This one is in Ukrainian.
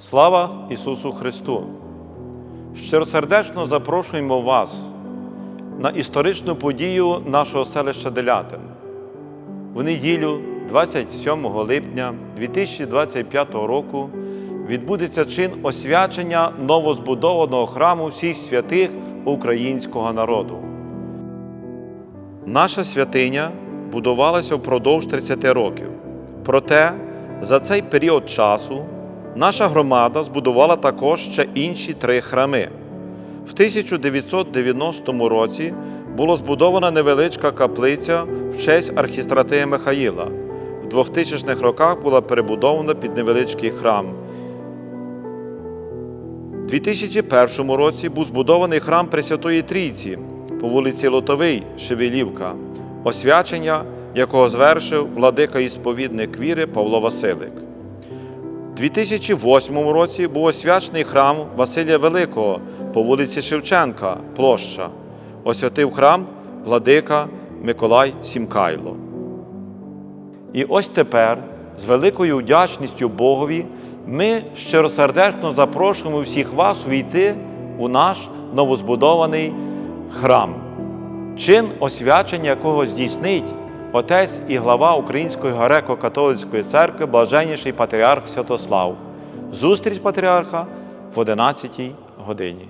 Слава Ісусу Христу! Щиросердечно запрошуємо вас на історичну подію нашого селища Делятин. В неділю, 27 липня 2025 року, відбудеться чин освячення новозбудованого храму всіх святих українського народу. Наша святиня будувалася впродовж 30 років. Проте за цей період часу наша громада збудувала також ще інші три храми. В 1990 році була збудована невеличка каплиця в честь архістратея Михаїла. В 2000-х роках була перебудована під невеличкий храм. У 2001 році був збудований храм Пресвятої Трійці по вулиці Лотовий, Шевелівка, освячення якого звершив владика і сповідник віри Павло Василик. У 2008 році був освячений храм Василія Великого по вулиці Шевченка, площа. Освятив храм владика Миколай Сімкайло. І ось тепер, з великою вдячністю Богові, ми щиросердечно запрошуємо всіх вас увійти у наш новозбудований храм, чин освячення якого здійснить отець і глава Української греко-католицької церкви, блаженніший патріарх Святослав. Зустріч патріарха в 11 годині.